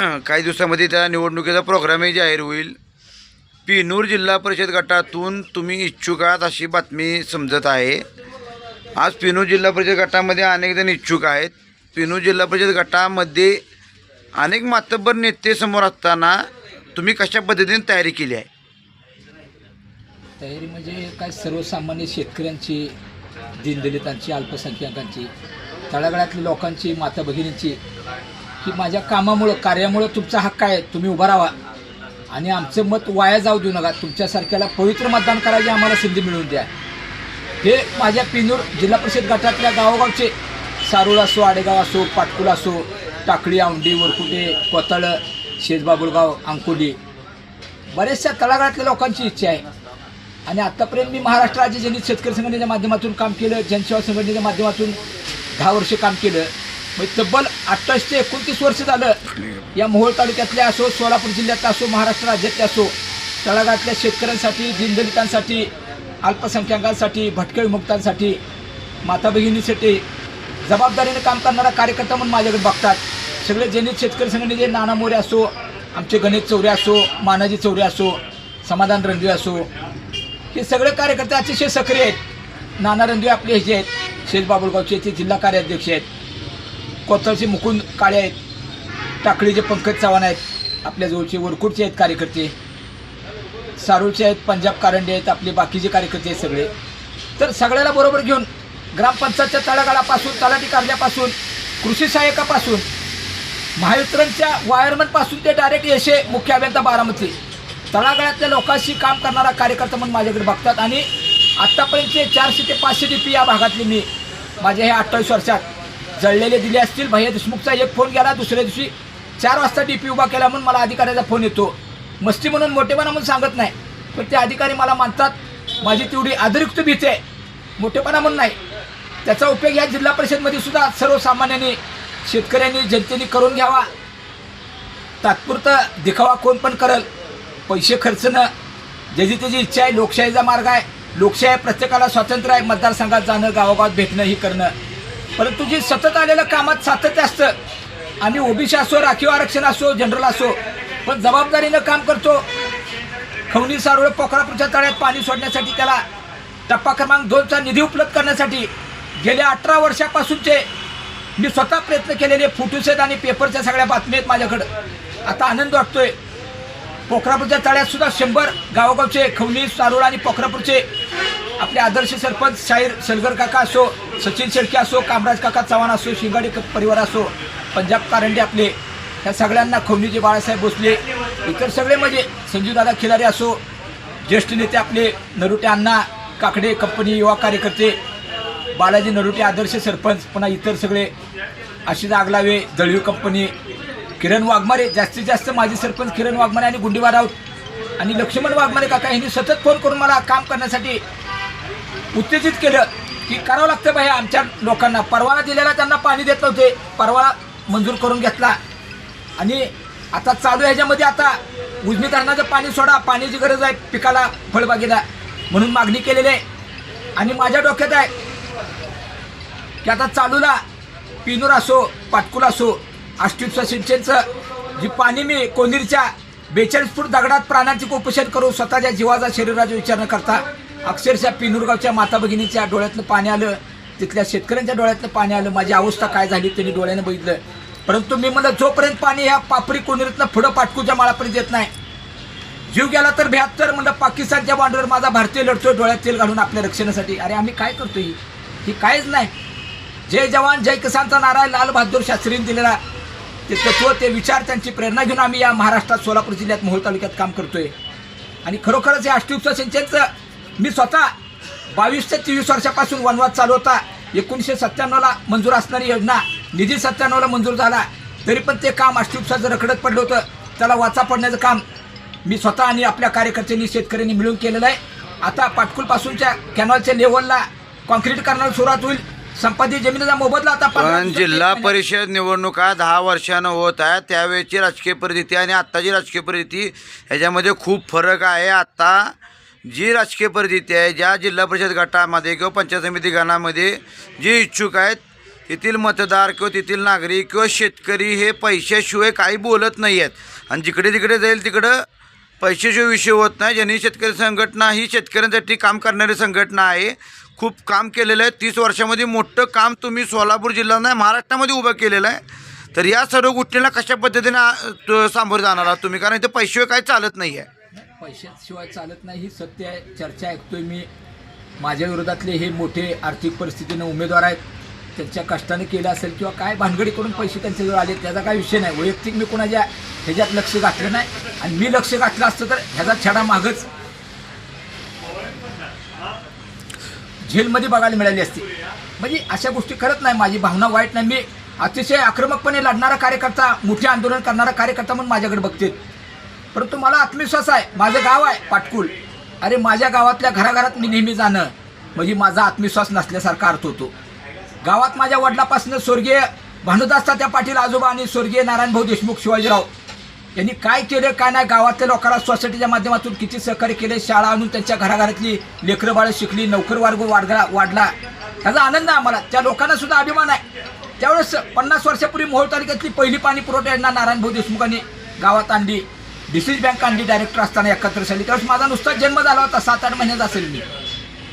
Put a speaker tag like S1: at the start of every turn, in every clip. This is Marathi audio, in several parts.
S1: काही दिवसामध्ये त्या निवडणुकीचा प्रोग्रामही जाहीर होईल. पिनूर जिल्हा परिषद गटातून तुम्ही इच्छुक आहात अशी बातमी समजत आहे. आज पिनूर जिल्हा परिषद गटामध्ये अनेक जण इच्छुक आहेत. पिनूर जिल्हा परिषद गटामध्ये अनेक मातब्बर नेते समोर असताना तुम्ही कशा पद्धतीने तयारी केली आहे?
S2: तयारी म्हणजे काय सर्वसामान्य शेतकऱ्यांची दीनदलितांची अल्पसंख्याकांची तळागाळातल्या लोकांची माता भगिनींची की माझ्या कामामुळं कार्यामुळं तुमचा हक्क आहे तुम्ही उभा राहा. आणि आमचं मत वाया जाऊ देऊ नका. तुमच्यासारख्याला पवित्र मतदान करायची आम्हाला संधी मिळवून द्या. हे माझ्या पिनूर जिल्हा परिषद गटातल्या गावोगावचे सारोळ असो आडेगाव असो पाटकुल असो टाकळी औंडी वरकुटे कोतळ शेजबाबुळगाव अंकोली बऱ्याचशा तळागाळातल्या लोकांची इच्छा आहे. आणि आत्तापर्यंत मी महाराष्ट्र राज्य जनित शेतकरी संघटनेच्या माध्यमातून काम केलं जनसेवा संघटनेच्या माध्यमातून दहा वर्ष काम केलं. म्हणजे तब्बल अठ्ठावीस ते एकोणतीस वर्ष झालं. या मोहोळ तालुक्यातल्या असो सोलापूर जिल्ह्यातल्या असो महाराष्ट्र राज्यातल्या असो तळागाळातल्या शेतकऱ्यांसाठी दिनदलितांसाठी अल्पसंख्याकांसाठी भटक्या विमुक्तांसाठी माता भगिनीसाठी जबाबदारीने काम करणारा कार्यकर्ता म्हणून माझ्याकडे बघतात. सगळे जनहित शेतकरी संघटनेचे नाना मोरे असो आमचे गणेश चौरे असो मानाजी चौरे असो समाधान रणदिवे असो हे सगळे कार्यकर्ते अतिशय सक्रिय आहेत. नाना रणदिवे आपले जे आहेत शेज बाबुळगावचे ते जिल्हा कार्याध्यक्ष आहेत. कोथळचे मुकुंद काळे आहेत. टाकळीचे पंकज चव्हाण आहेत. आपल्या जवळचे वरकुडचे आहेत कार्यकर्ते. सारूळचे आहेत पंजाब कारंडे आहेत आपले बाकीचे कार्यकर्ते आहेत सगळे. तर सगळ्याला बरोबर घेऊन ग्रामपंचायतच्या तळागाळापासून तलाठी कार्यापासून कृषी सहाय्यकापासून महावितरणच्या वायरमनपासून ते डायरेक्ट यशे मुख्य अभियंता बारामती. तळागाळातल्या लोकांशी काम करणारा कार्यकर्ता म्हणून माझ्याकडे बघतात आणि आत्तापर्यंतचे चारशे ते पाचशे डी पी या भागातले मी. माझ्या ह्या अठ्ठावीस वर्षात जळलेले दिले असतील. भैया देशमुखचा एक फोन गेला दुसऱ्या दिवशी चार वाजता डी पी उभा केला म्हणून मला अधिकाऱ्याचा फोन येतो. मस्ती म्हणून मोठेपणा म्हणून सांगत नाही पण ते अधिकारी मला मानतात माझी तेवढी आदरयुक्त भीती आहे. मोठेपणा म्हणून नाही. त्याचा उपयोग या जिल्हा परिषदमध्ये सुद्धा सर्वसामान्यांनी शेतकऱ्यांनी जनतेने करून घ्यावा. तात्पुरतं दिखावा कोण पण करल. पैसे खर्च न. ज्याची त्याची इच्छा आहे लोकशाहीचा मार्ग आहे. लोकशाही प्रत्येकाला स्वातंत्र्य आहे मतदारसंघात जाणं गावोगावात भेटणं ही करणं. परंतु जी सतत आलेलं कामात सातत्य असतं. आम्ही ओबीसी असो राखीव आरक्षण असो जनरल असो पण जबाबदारीनं काम करतो. खवणी सारोळ पोखरापूरच्या तळ्यात पाणी सोडण्यासाठी त्याला टप्पा क्रमांक दोनचा निधी उपलब्ध करण्यासाठी गेल्या अठरा वर्षापासूनचे मी स्वतः प्रयत्न केलेले फोटोस आहेत आणि पेपरच्या सगळ्या बातम्या आहेत माझ्याकडं. आता आनंद वाटतोय. पोखरापूरच्या तळ्यात सुद्धा शंभर गावोगावचे खवणी सारोळ आणि पोखरापूरचे आपले आदर्श सरपंच शाहीर सलगर काका असो सचिन शेळके असो कामराज काका चव्हाण असो शिंगाडे परिवार असो पंजाब कारंडे आपले ह्या सगळ्यांना खोमणीचे बाळासाहेब भोसले इतर सगळे म्हणजे संजूदादा खिलारे असो ज्येष्ठ नेते आपले नरुटे अण्णा काकडे कंपनी युवा कार्यकर्ते बालाजी नरुटे आदर्श सरपंच पुन्हा इतर सगळे आशिष आगलावे दळवी कंपनी किरण वाघमारे जास्तीत जास्त माजी सरपंच किरण वाघमारे आणि गुंडीबा राऊत आणि लक्ष्मण वाघमारे काका यांनी सतत फोन करून मला काम करण्यासाठी उत्तेजित केलं की करावं लागतं बाई आमच्या लोकांना. परवाना दिलेला त्यांना पाणी देत नव्हते. परवाना मंजूर करून घेतला. आणि आता चालू ह्याच्यामध्ये आता. उजनी धरणाचं पाणी सोडा. पाण्याची गरज आहे पिकाला फळबागेला. म्हणून मागणी केलेली आहे. आणि माझ्या डोक्यात आहे की आता चालूला पिनूर असो पाटकुल असो आष्टीपचं सिंचनचं जी पाणी मी कोंदीरच्या बेचाळीस फूट दगडात प्राणांचे कुपोषण करू स्वतःच्या जीवाचा शरीराचा विचार न करता अक्षरशः पिनूरगावच्या माता भगिनीच्या डोळ्यातलं पाणी आलं. तिथल्या शेतकऱ्यांच्या डोळ्यातलं पाणी आलं. माझी अवस्था काय झाली त्यांनी डोळ्याने बघितलं. परंतु मी म्हणलं जोपर्यंत पाणी ह्या पापरी कोंदीरीतलं पुढं पाटकूच्या माळापर्यंत येत नाही जीव गेला तर बहात्तर म्हणलं पाकिस्तानच्या बांडवर माझा भारतीय लढतोय डोळ्यात तेल घालून आपल्या रक्षणासाठी. अरे आम्ही काय करतो ही? ही काहीच नाही. जय जवान जय किसानचा नारा लाल बहादूर शास्त्रीने दिलेला. ते तत्व ते विचार त्यांची प्रेरणा घेऊन आम्ही या महाराष्ट्रात सोलापूर जिल्ह्यात मोहोळ तालुक्यात काम करतोय. आणि खरोखरच हे अष्टयुक्त सिंचनचं मी स्वतः बावीस ते तेवीस वर्षापासून वनवाद चालू होता. एकोणीसशे सत्त्याण्णवला मंजूर असणारी योजना निधी सत्त्याण्णवला मंजूर झाला. तरी पण ते काम अष्टयुक्ताचं रखडत पडलं होतं. त्याला वाचा पडण्याचं काम मी स्वतः आणि आपल्या कार्यकर्त्यांनी शेतकऱ्यांनी मिळून केलेलं आहे. आता पाटकुलपासूनच्या कॅनॉलच्या लेवलला कॉन्क्रीट करण्याला सुरुवात होईल. संपादित जमिनीचा मोबदला आता
S1: पण जिल्हा परिषद निवडणुका दहा वर्षानं होत आहे. त्यावेळेची राजकीय परिस्थिती आणि आत्ताची राजकीय परिस्थिती ह्याच्यामध्ये खूप फरक आहे. आत्ता जी राजकीय परिस्थिती आहे ज्या जिल्हा परिषद गटामध्ये किंवा पंचायत समिती गणामध्ये जे इच्छुक आहेत तेथील मतदार किंवा तेथील नागरिक किंवा शेतकरी हे पैशाशिवाय काही बोलत नाही आहेत आणि जिकडे तिकडे जाईल तिकडं पैशाशिवाय विषय होत नाही. ज्यांनी शेतकरी संघटना ही शेतकऱ्यांसाठी काम करणारी संघटना आहे खूप काम केलेलं आहे. तीस वर्षामध्ये मोठं काम तुम्ही सोलापूर जिल्हा नाही महाराष्ट्रामध्ये उभं केलेलं आहे. तर या सर्व गोष्टींना कशा पद्धतीने सामोरं सामोरे जाणार आहात तुम्ही? कारण इथे पैशाशिवाय काही चालत नाही आहे
S2: पैशाशिवाय चालत नाही ही सत्य आहे. चर्चा ऐकतोय मी. माझ्या विरोधातले हे मोठे आर्थिक परिस्थितीनं उमेदवार आहेत. त्यांच्या कष्टाने केलं असेल किंवा काय भानगडी करून पैसे त्यांच्याजवळ आले त्याचा काय विषय नाही. वैयक्तिक मी कोणाच्या ह्याच्यात लक्ष घातलं नाही. आणि मी लक्ष घातलं असतं तर ह्याचा छडा मागच. जेलमध्ये बघायला मिळाली असती. म्हणजे अशा गोष्टी करत नाही. माझी भावना वाईट नाही. मी अतिशय आक्रमकपणे लढणारा कार्यकर्ता मोठे आंदोलन करणारा कार्यकर्ता म्हणून माझ्याकडे बघते परंतु मला आत्मविश्वास आहे. माझं गाव आहे पाटकुल. अरे माझ्या गावातल्या घराघरात मी नेहमी जाणं. म्हणजे माझा आत्मविश्वास नसल्यासारखा अर्थ होतो. गावात माझ्या वडिलापासून स्वर्गीय भानुदास तात्या पाटील आजोबा आणि स्वर्गीय नारायणभाऊ देशमुख शिवाजीराव यांनी काय केलं काय नाही गावातल्या लोकांना सोसायटीच्या माध्यमातून किती सहकार्य केले शाळा आणून त्यांच्या घराघरातली लेकरं बाळं शिकली नोकर वर्ग वाढला वाढला. त्याचा आनंद आहे आम्हाला. त्या लोकांना सुद्धा अभिमान आहे. त्यावेळेस पन्नास वर्षापूर्वी मोहोळ तालुक्यातली पहिली पाणी पुरवठा योजना नारायणभाऊ देशमुखांनी गावात आणली. डिसीज बँक आणली डायरेक्टर असताना एकाहत्तर साली त्यावेळेस माझा नुसताच जन्म झाला होता. सात आठ महिन्याचा असेल मी.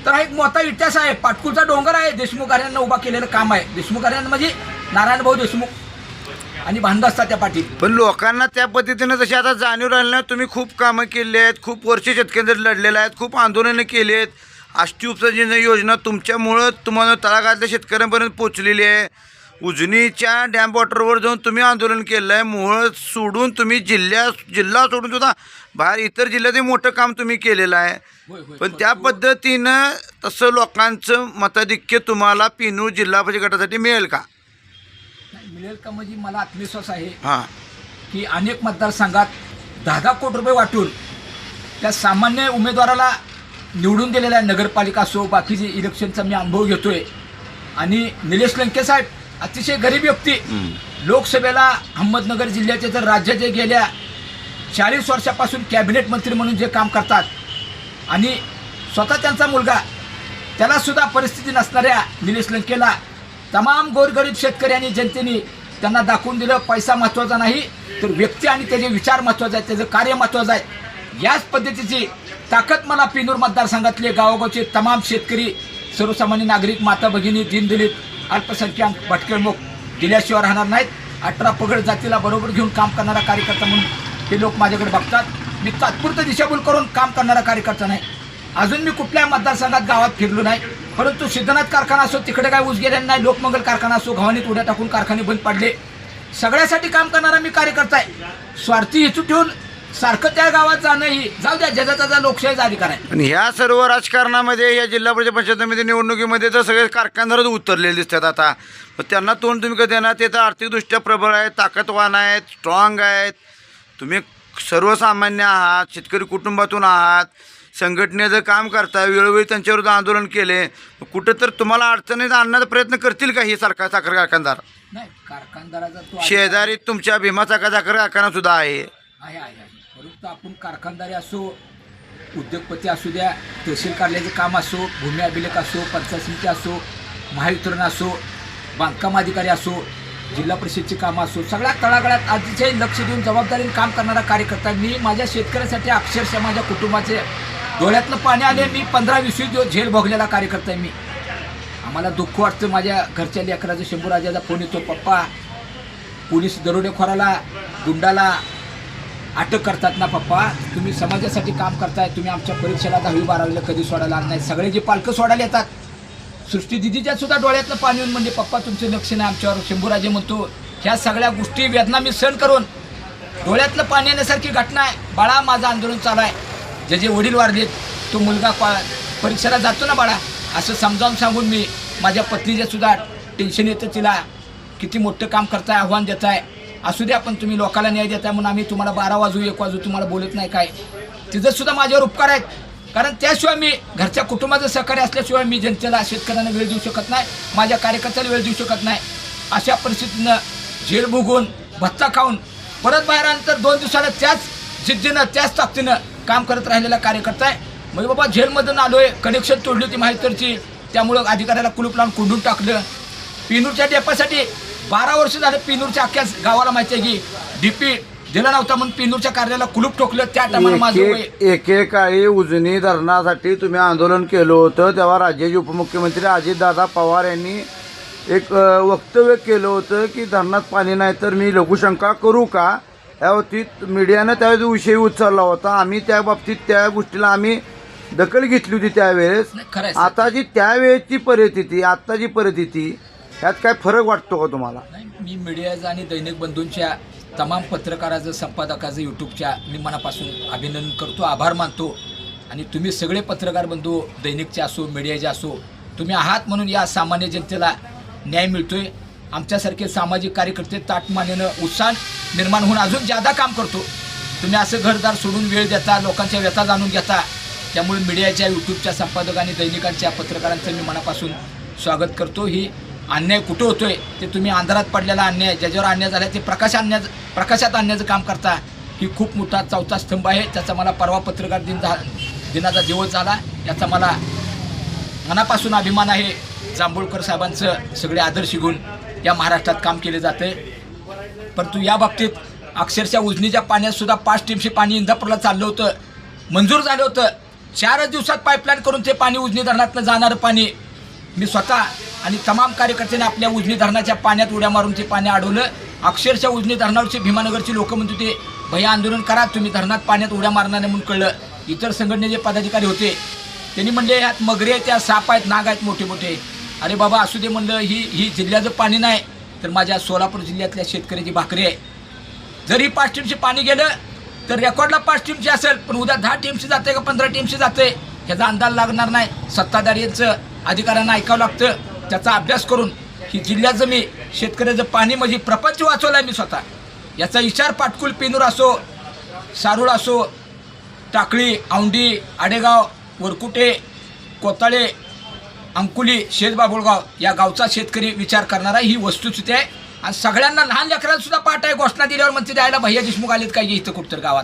S2: तर हा एक मोठा इतिहास आहे. पाटकुलचा डोंगर आहे. देशमुख आर्यांना उभा केलेलं काम आहे. देशमुख आर्यांना म्हणजे नारायणभाऊ देशमुख आणि बांध असतात त्या पाठी
S1: पण लोकांना त्या पद्धतीनं जशी आता जाणीव राहिली ना तुम्ही खूप कामं केली आहेत. खूप वर्ष शेतकऱ्यांसाठी लढलेलं आहेत. खूप आंदोलनं केली आहेत. आष्टी उपसर्जन योजना तुमच्यामुळं तुम्हाला तळागाळातल्या शेतकऱ्यांपर्यंत पोचलेली आहे. उजनीच्या डॅम वॉटरवर जाऊन तुम्ही आंदोलन केलं आहे मोहोळ सोडून तुम्ही जिल्ह्या जिल्हा सोडून सुद्धा बाहेर इतर जिल्ह्यातही मोठं काम तुम्ही केलेलं आहे. पण त्या पद्धतीनं तसं लोकांचं मताधिक्य तुम्हाला पिनू जिल्हा परिषद गटासाठी मिळेल का?
S2: मिळेल का म्हणजे मला आत्मविश्वास आहे
S1: हां.
S2: की अनेक मतदारसंघात दहा दहा कोटी रुपये वाटून त्या सामान्य उमेदवाराला निवडून दिलेल्या नगरपालिका असो बाकीचे इलेक्शनचा मी अनुभव घेतोय. आणि निलेश लंके साहेब अतिशय गरीब व्यक्ती. लोकसभेला अहमदनगर जिल्ह्याचे तर राज्याचे गेल्या चाळीस वर्षापासून कॅबिनेट मंत्री म्हणून जे काम करतात आणि स्वतः त्यांचा मुलगा त्याला सुद्धा परिस्थिती नसणाऱ्या निलेश लंकेला तमाम गोरगरीब शेतकरी आणि जनतेने त्यांना दाखवून दिलं पैसा महत्त्वाचा नाही तर व्यक्ती आणि त्याचे विचार महत्त्वाचे आहेत त्याचं कार्य महत्त्वाचं आहे. याच पद्धतीची ताकद मला पिनूर मतदारसंघातले गावोगावचे तमाम शेतकरी सर्वसामान्य नागरिक माता भगिनी दीनदलित अल्पसंख्याक भटकेमुख दिल्याशिवाय राहणार नाहीत. अठरा पगड जातीला बरोबर घेऊन काम करणारा कार्यकर्ता म्हणून हे लोक माझ्याकडे बघतात. मी तात्पुरतं दिशाभूल करून काम करणारा कार्यकर्ता नाही. अजून मी कुठल्या मतदारसंघात गावात फिरलो नाही. परंतु सिद्धनाथ कारखाना असो तिकडे काय ऊस गेलेला नाही लोकमंगल कारखाना असो घावणीत उड्या टाकून कारखाने बंद पडले. सगळ्यासाठी काम करणारा मी कार्यकर्ता आहे. स्वार्थी हेतू ठेवून सारखं त्या गावात जाणं ही जाऊ द्या ज्याचा त्याचा लोकशाहीचा अधिकार आहे
S1: पण ह्या सर्व राजकारणामध्ये या जिल्हा परिषद पंचायतीमध्ये निवडणुकीमध्ये तर सगळे कारखानदारच उतरलेले दिसतात आता. मग त्यांना तोंड तुम्ही कधी देणार? ते तर आर्थिकदृष्ट्या प्रबळ आहेत ताकदवान आहेत स्ट्रॉंग आहेत. तुम्ही सर्वसामान्य आहात शेतकरी कुटुंबातून आहात. संघटनेचं काम करता वेळोवेळी त्यांच्याविरुद्ध आंदोलन केले. कुठं तर तुम्हाला अडचणीत आणण्याचा प्रयत्न करतील का हे सरकार साखर कारखानदार?
S2: नाही कारखानदाराचा तो
S1: शेजारी तुमच्या भीमा साखर साखर कारखाना सुद्धा आहे.
S2: आहे आहे आहे. फक्त आपण कारखानदारी असो उद्योगपती असू द्या तहसील कार्यालयाचे काम असो भूमी अभिलेख असो पंचायत समिती असो महावितरण असो बांधकाम अधिकारी असो जिल्हा परिषदची कामं असो सगळ्या तळागळ्यात अतिशय लक्ष देऊन जबाबदारीने काम करणारा कार्यकर्ता मी माझ्या शेतकऱ्यासाठी अक्षरशः माझ्या कुटुंबाचे डोळ्यातलं पाणी आले मी पंधरा वीस दिवस झेल भोगलेला कार्यकर्ता आहे मी. आम्हाला दुःख वाटतं माझ्या घरच्या लेकराचा शंभूराजाचा फोन येतो पप्पा पोलीस दरोडेखोराला गुंडाला अटक करतात ना पप्पा. तुम्ही समाजासाठी काम करताय तुम्ही आमच्या परीक्षेला दहावी बारावीला कधी सोडायला आला नाही. सगळे जे पालकं सोडायला येतात. सृष्टी दिदीच्या सुद्धा डोळ्यातलं पाणी येऊन म्हणजे पप्पा तुमचं लक्ष नाही आमच्यावर. शंभूराजे म्हणतो ह्या सगळ्या गोष्टी वेदना मी सहन करून डोळ्यातलं पाणी येण्यासारखी घटना आहे. बाळा माझं आंदोलन चालू आहे. जे जे वडील वारलेत तो मुलगा पा परीक्षेला जातो ना बाळा. असं समजावून सांगून मी माझ्या पत्नीच्या सुद्धा टेन्शन येतं तिला. किती मोठं काम करताय आव्हान देत आहे असू द्या पण तुम्ही लोकांना न्याय देताय म्हणून आम्ही तुम्हाला बारा वाजू एक वाजू तुम्हाला बोलत नाही काय. तिथं सुद्धा माझ्यावर उपकार आहेत. कारण त्याशिवाय मी घरच्या कुटुंबाचं सहकार्य असल्याशिवाय मी जनतेला शेतकऱ्यांना वेळ देऊ शकत नाही माझ्या कार्यकर्त्याला वेळ देऊ शकत नाही अशा परिस्थितीनं झेल भुगून भत्ता खाऊन परत बाहेर आल्यानंतर दोन दिवसाला त्याच जिद्दीनं त्याच ताकदीनं काम करत राहिलेला कार्यकर्ता आहे. म्हणजे बाबा झेलमधून आलो आहे कनेक्शन तोडली होती माहितरची त्यामुळं अधिकाऱ्याला कुलूप लावून कुंडून टाकलं. पिनूरच्या डेपासाठी बारा वर्ष झालं पिनूरच्या अख्ख्या गावाला माहिती आहे की डीपी दिला नव्हता म्हणून पिनूरच्या कार्याला कुलूप ठोकलं. त्या टायमाला माझं वय
S1: एक- एकेकाळी उजनी धरणासाठी तुम्ही आंदोलन केलं होतं तेव्हा राज्याचे उपमुख्यमंत्री अजितदादा पवार यांनी एक अ, वक्तव्य केलं होतं की धरणात पाणी नाही तर मी लघुशंका करू का? या बाबतीत मीडियानं त्यावेळेस विषय उचलला होता. आम्ही त्या बाबतीत त्या गोष्टीला आम्ही दखल घेतली होती त्यावेळेस.
S2: नाही, खरं आहे सर.
S1: आता जी त्यावेळेची परिस्थिती आत्ताची परिस्थिती ह्यात काय फरक वाटतो का तुम्हाला?
S2: नाही मी मीडियाचं आणि दैनिक बंधूंच्या तमाम पत्रकाराचं संपादकाचं यूट्यूबच्या मी मनापासून अभिनंदन करतो आभार मानतो. आणि तुम्ही सगळे पत्रकार बंधू दैनिकचे असो मीडियाचे असो तुम्ही आहात म्हणून या सामान्य जनतेला न्याय मिळतोय. आमच्यासारखे सामाजिक कार्यकर्ते ताटमानेनं उत्साह निर्माण होऊन अजून जादा काम करतो. तुम्ही असं घरदार सोडून वेळ देता लोकांच्या व्यथा जाणून घेता. त्यामुळे मीडियाच्या यूट्यूबच्या संपादक आणि दैनिकांच्या पत्रकारांचं मी मनापासून स्वागत करतो. ही अन्याय कुठं होतोय? ते तुम्ही अंधारात पडलेला अन्याय ज्याच्यावर अन्याय झाला ते प्रकाश आणण्या प्रकाशात आणण्याचं काम करता. ही खूप मोठा चौथा स्तंभ आहे. त्याचा मला परवा पत्रकार दिन झा दिनाचा दिवस झाला. याचा मला मनापासून अभिमान आहे. जांभूळकर साहेबांचं सगळे आदर्श घेऊन या महाराष्ट्रात काम केले जाते. परंतु या बाबतीत अक्षरशः उजनीच्या पाण्यातसुद्धा पाच टीमशी पाणी इंदापूरला चाललं होतं. मंजूर झालं होतं. चारच दिवसात पाईपलाईन करून ते पाणी उजनी धरणातलं जाणारं पाणी मी स्वतः आणि तमाम कार्यकर्त्यांनी आपल्या उजनी धरणाच्या पाण्यात उड्या मारून ते पाणी अडवलं. अक्षरशः उजनी धरणावरची भीमानगरची लोक म्हणत होते भैया आंदोलन करा तुम्ही धरणात पाण्यात उड्या मारणार नाही म्हणून कळलं. इतर संघटनेचे पदाधिकारी होते त्यांनी म्हणले ह्यात मगरे आहेत, त्या साप आहेत नाग आहेत मोठे मोठे अरे बाबा असू दे म्हणलं ही ही जिल्ह्याचं पाणी नाही तर माझ्या सोलापूर जिल्ह्यातल्या शेतकऱ्याची भाकरी आहे. जरी पाच टीमचे पाणी गेलं तर रेकॉर्डला पाच टीमची असेल पण उद्या दहा टीमशी जाते का पंधरा टीमशी जाते ह्याचा अंदाज लागणार नाही. सत्ताधाऱ्यांचं अधिकाऱ्यांना ऐकावं लागतं. त्याचा अभ्यास करून ही जिल्ह्याचं मी शेतकऱ्याचं पाणी म्हणजे प्रपंच वाचवलं आहे मी स्वतः याचा विचार पाटकुल पिनूर असो सारूळ असो टाकळी औंडी आडेगाव वरकुटे कोताळे अंकुली शेतबाबुळगाव या गावचा शेतकरी विचार करणारा ही वस्तुस्थिती आहे. आणि सगळ्यांना लहान लेकरांना सुद्धा पाठ आहे. घोषणा दिल्यावर म्हणते द्यायला भैया देशमुख आलेत काय इथं कुठतर गावात?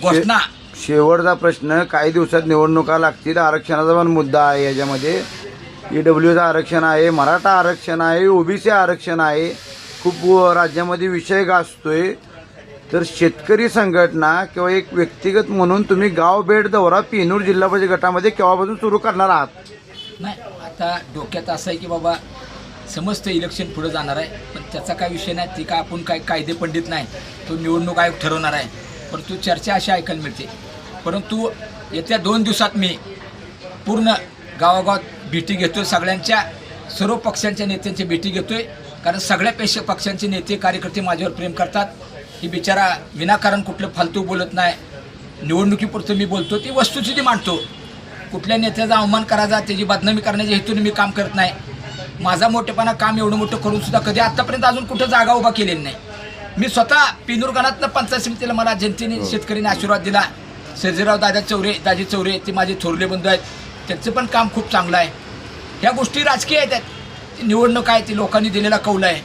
S2: घोषणा
S1: शेवटचा प्रश्न काही दिवसात निवडणुका लागतील आरक्षणाचा पण मुद्दा आहे याच्यामध्ये. ई डब्ल्यूचं आरक्षण आहे मराठा आरक्षण आहे ओबीसी आरक्षण आहे. खूप राज्यामध्ये विषय गाजतोय. तर शेतकरी संघटना किंवा एक व्यक्तिगत म्हणून तुम्ही गाव भेट दौरा पेनूर जिल्हा परिषद गटामध्ये केव्हापासून सुरू करणार आहात?
S2: नाही आता डोक्यात असं आहे की बाबा समजतं इलेक्शन पुढे जाणार आहे. पण त्याचा काय विषय नाही ती काय आपण काय कायदे पंडित नाही. तो निवडणूक आयोग ठरवणार आहे. परंतु चर्चा अशी ऐकायला मिळते. परंतु येत्या दोन दिवसात मी पूर्ण गावागावात भेटी घेतोय. सगळ्यांच्या सर्व पक्षांच्या नेत्यांची भेटी घेतोय. कारण सगळ्या पेश पक्षांचे नेते कार्यकर्ते माझ्यावर प्रेम करतात. ही बिचारा विनाकारण कुठलं फालतू बोलत नाही. निवडणुकीपुरतं मी बोलतो. ती वस्तुस्थिती मांडतो. कुठल्या नेत्याचा अवमान करायचा त्याची बदनामी करण्याच्या हेतून मी काम करत नाही. माझा मोठेपणा काम एवढं मोठं करून सुद्धा कधी आतापर्यंत अजून कुठं जागा उभा केलेली नाही. मी स्वतः पिनूर गणातनं पंचायत समितीला मला जनतेने शेतकऱ्यांनी आशीर्वाद दिला. सर्जेराव दादा चौरे दाजी चौरे ते माझे थोरले बंधू आहेत. त्यांचं पण काम खूप चांगलं आहे. ह्या गोष्टी राजकीय आहेत ती निवडणूक आहे ती लोकांनी दिलेला कौल आहे.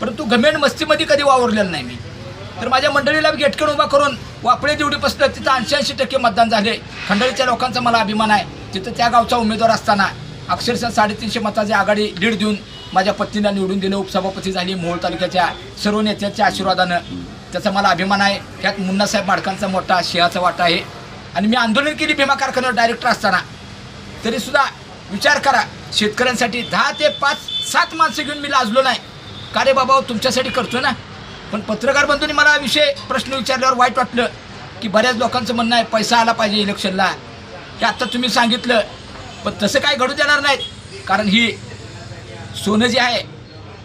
S2: परंतु गमेंट मस्तीमध्ये कधी वावरलेलं नाही मी. तर माझ्या मंडळीला गेटकन उभा करून वापळे जेवढी तिथं ऐंशी ऐंशी टक्के मतदान झाले. खंडळीच्या लोकांचा मला अभिमान आहे. तिथं त्या गावचा उमेदवार असताना अक्षरशः साडेतीनशे मताची आघाडी लीड देऊन माझ्या पत्नीला निवडून दिलं उपसभापती झाली. मोहोळ तालुक्याच्या सर्व नेत्यांच्या आशीर्वादानं. त्याचा मला अभिमान आहे. त्यात मुन्नासाहेब माडकांचा मोठा शेहाचा वाटा आहे. आणि मी आंदोलन केली भीमा कारखान्यावर डायरेक्टर असताना. तरीसुद्धा विचार करा शेतकऱ्यांसाठी दहा ते पाच सात माणसं घेऊन मी लाजलो नाही. का रे बाबा तुमच्यासाठी करतो ना? पण पत्रकार बंधूंनी मला विषय प्रश्न विचारल्यावर वाईट वाटलं की बऱ्याच लोकांचं म्हणणं आहे पैसा आला पाहिजे इलेक्शनला. हे आत्ता तुम्ही सांगितलं पण तसं काय घडू देणार नाहीत. कारण ही सोनं जे आहे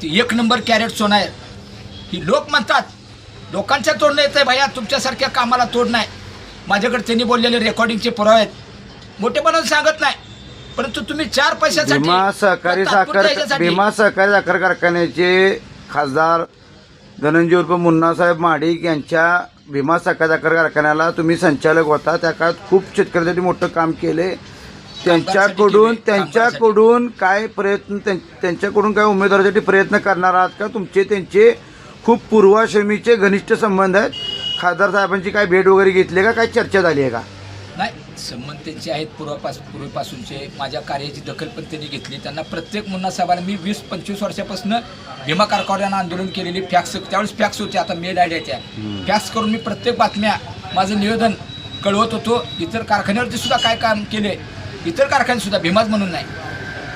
S2: ती एक नंबर कॅरेट सोनं आहे. ही लोक म्हणतात लोकांच्या तोडणं येतं आहे भैया तुमच्यासारख्या कामाला तोड नाही. माझ्याकडे त्यांनी बोललेले रेकॉर्डिंगचे पुरावे आहेत. मोठेपणाने सांगत नाही. परंतु तुम्ही चार पैशासाठी
S1: भीमा सहकारी साखर भीमा सहकारी साखर कारखान्याचे खासदार धनंजय उर्फ मुन्नासाहेब महाडिक यांच्या भीमा सहकारी साखर कारखान्याला तुम्ही संचालक होता. त्या काळात खूप शेतकऱ्यांसाठी मोठं काम केले. त्यांच्याकडून त्यांच्याकडून काय प्रयत्न त्यां- त्यांच्याकडून काय उमेदवारासाठी प्रयत्न करणार आहात का? तुमचे त्यांचे खूप पूर्वाश्रमीचे घनिष्ठ संबंध आहेत. खासदार साहेबांची काय भेट वगैरे घेतली का? काय चर्चा झाली आहे का?
S2: नाही संबंध त्यांचे आहेत. पूर्वापास पूर्वीपासूनचे माझ्या कार्याची दखल पण त्यांनी घेतली. त्यांना प्रत्येक मुन्ना साहेबांना मी वीस पंचवीस वर्षापासून भीमा कारखान्यानं आंदोलन केलेली. फॅक्स त्यावेळेस फॅक्स होते आता मेल आयडिया त्या फॅक्स करून मी प्रत्येक बातम्या माझं निवेदन कळवत होतो. इतर कारखान्यावरती सुद्धा काय काम केले? इतर कारखाने सुद्धा भीमाच म्हणून नाही.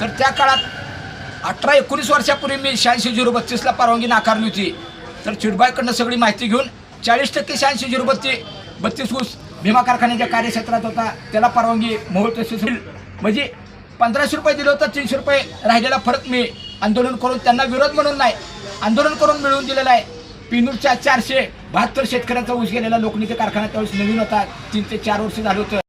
S2: तर त्या काळात अठरा एकोणीस वर्षापूर्वी मी शहाऐंशी झिरो बत्तीसला परवानगी नाकारली होती. तर चिडबाईकडनं सगळी माहिती घेऊन चाळीस टक्के शहाऐंशी झिरो बत्ती बत्तीस ऊस भीमा कारखान्याच्या कार्यक्षेत्रात होता. त्याला परवानगी मुहूर्त तहसील म्हणजे पंधराशे रुपये दिलं होतं तीनशे रुपये राहिलेला फरक मी आंदोलन करून त्यांना विरोध म्हणून नाही आंदोलन करून मिळवून दिलेला आहे. पिनूरच्या चारशे बहात्तर शेतकऱ्यांचा ऊस गेलेला लोकनीती कारखाना त्यावेळेस नवीन होता. तीन ते चार वर्ष झालं होतं.